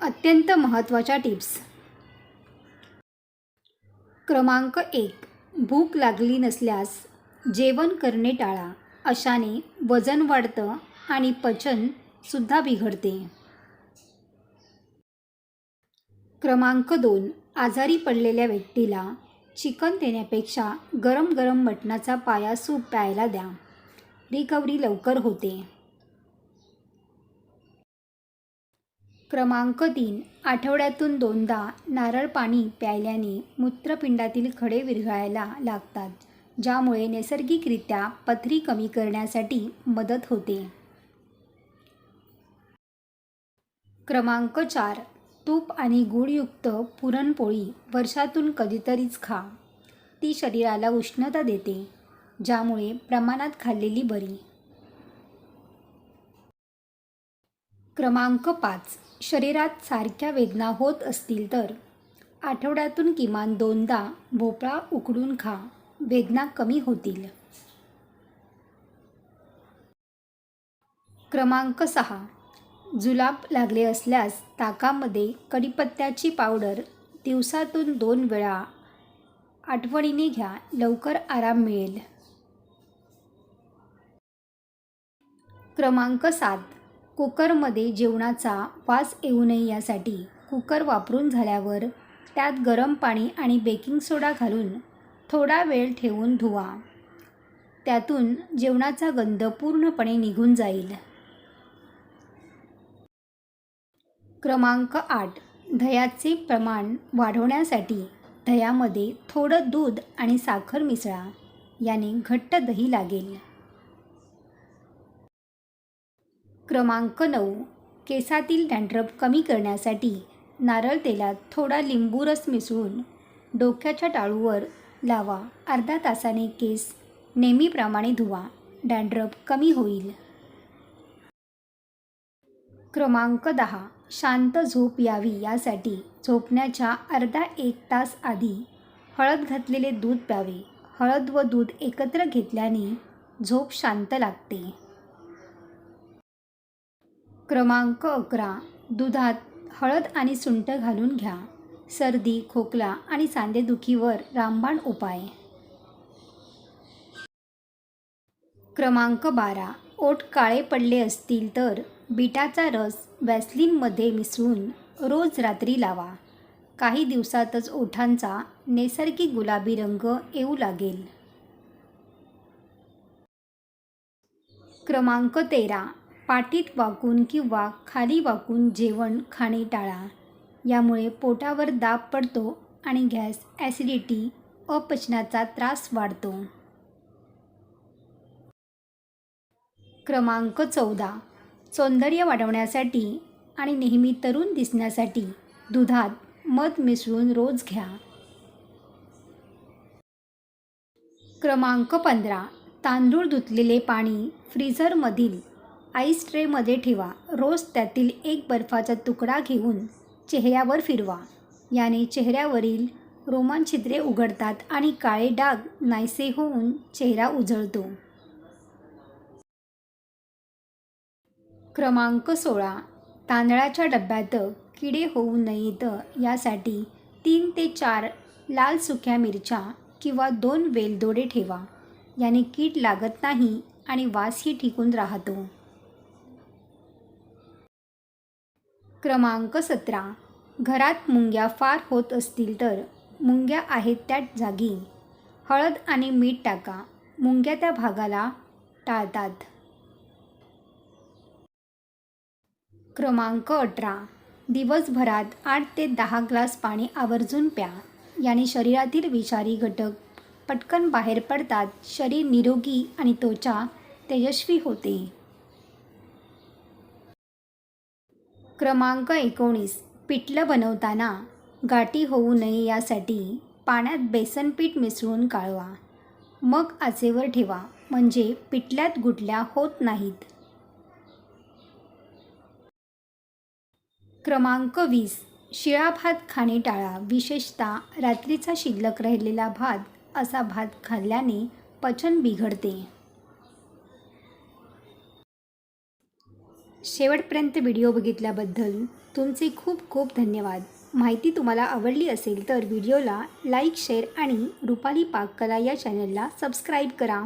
अत्यंत महत्त्वाच्या टिप्स. क्रमांक एक. भूक लागली नसल्यास जेवण करणे टाळा. अशाने वजन वाढतं आणि पचनसुद्धा बिघडते. क्रमांक दोन. आजारी पडलेल्या व्यक्तीला चिकन देण्यापेक्षा गरम गरम मटणाचा पाया सूप प्यायला द्या. रिकव्हरी लवकर होते. क्रमांक तीन आठवड्यातून दोनदा नारळ पाणी प्यायल्याने मूत्रपिंडातील खडे विरघळायला लागतात ज्यामुळे नैसर्गिकरित्या पथरी कमी करण्यासाठी मदत होते. क्रमांक चार तूप आणि गुळयुक्त पुरणपोळी वर्षातून कधीतरीच खा. ती शरीराला उष्णता देते ज्यामुळे प्रमाणात खाल्लेली बरी. क्रमांक पाच शरीरात सारख्या वेदना होत असतील तर आठवड्यातून किमान दोनदा भोपळा उकडून खा. वेदना कमी होतील. क्रमांक सहा. जुलाब लागले असल्यास ताकामध्ये कढीपत्त्याची पावडर दिवसातून दोन वेळा. आठवणीने घ्या. लवकर आराम मिळेल. क्रमांक सात. कुकरमध्ये जेवणाचा वास येऊ नये यासाठी कुकर वापरून झाल्यावर त्यात गरम पाणी आणि बेकिंग सोडा घालून थोडा वेळ ठेवून धुवा. त्यातून जेवणाचा गंध पूर्णपणे निघून जाईल. क्रमांक आठ. दह्याचे प्रमाण वाढवण्यासाठी दह्यामध्ये थोडं दूध आणि साखर मिसळा. याने घट्ट दही लागेल. क्रमांक नऊ. केसातील डँड्रप कमी करण्यासाठी नारळ तेलात थोडा लिंबू रस मिसळून डोक्याच्या टाळूवर लावा. अर्धा तासाने केस नेहमीप्रमाणे धुवा. डँड्रप कमी होईल. क्रमांक दहा. शांत झोप यावी यासाठी झोपण्याच्या अर्धा एक तास आधी हळद घातलेले दूध प्यावे. हळद व दूध एकत्र घेतल्याने झोप शांत लागते. क्रमांक अकरा. दुधात हळद आणि सुंठ घालून घ्या. सर्दी खोकला आणि सांधेदुखीवर रामबाण उपाय. क्रमांक बारा. ओठ काळे पडले असतील तर बिटाचा रस वॅसलिनमध्ये मिसळून रोज रात्री लावा. काही दिवसातच ओठांचा नैसर्गिक गुलाबी रंग येऊ लागेल. क्रमांक तेरा. पाठीत वाकून किंवा खाली वाकून जेवण खाणे टाळा. यामुळे पोटावर दाब पडतो आणि गॅस ॲसिडिटी अपचनाचा त्रास वाढतो. क्रमांक चौदा. सौंदर्य वाढवण्यासाठी आणि नेहमी तरुण दिसण्यासाठी दुधात मध मिसळून रोज घ्या. क्रमांक पंधरा. तांदूळ धुतलेले पाणी फ्रीझरमधील आईस ट्रेमध्ये ठेवा. रोज त्यातील एक बर्फाचा तुकडा घेऊन चेहऱ्यावर फिरवा. याने चेहऱ्यावरील रोमांछिद्रे उघडतात आणि काळे डाग नाहीसे होऊन चेहरा उजळतो. क्रमांक सोळा. तांदळाच्या डब्यात किडे होऊ नयेत यासाठी तीन ते चार लाल सुक्या मिरच्या किंवा दोन वेलदोडे ठेवा. याने कीड लागत नाही आणि वासही टिकून राहतो. क्रमांक सतरा. घरात मुंग्या फार होत असतील तर मुंग्या आहेत त्या जागी. हळद आणि मीठ टाका. मुंग्या त्या भागाला टाळतात. क्रमांक अठरा. दिवसभरात आठ ते दहा ग्लास पाणी आवर्जून प्या. याने शरीरातील विषारी घटक पटकन बाहेर पडतात. शरीर निरोगी आणि त्वचा तेजस्वी होते. क्रमांक एकोणीस. पिठलं बनवताना गाठी होऊ नये यासाठी पाण्यात बेसन पीठ मिसळून काढवा. मग आचेवर ठेवा म्हणजे पिठल्यात गुटल्या होत नाहीत. क्रमांक वीस. शिळा भात खाणे टाळा. विशेषतः रात्रीचा शिल्लक राहिलेला भात असा भात खाल्ल्याने पचन बिघडते. शेवटपर्यंत व्हिडिओ बघितल्याबद्दल तुमचे खूप खूप धन्यवाद. माहिती तुम्हाला आवडली असेल तर व्हिडिओला लाईक शेअर आणि रुपाली पाककला या चॅनलला सबस्क्राईब करा.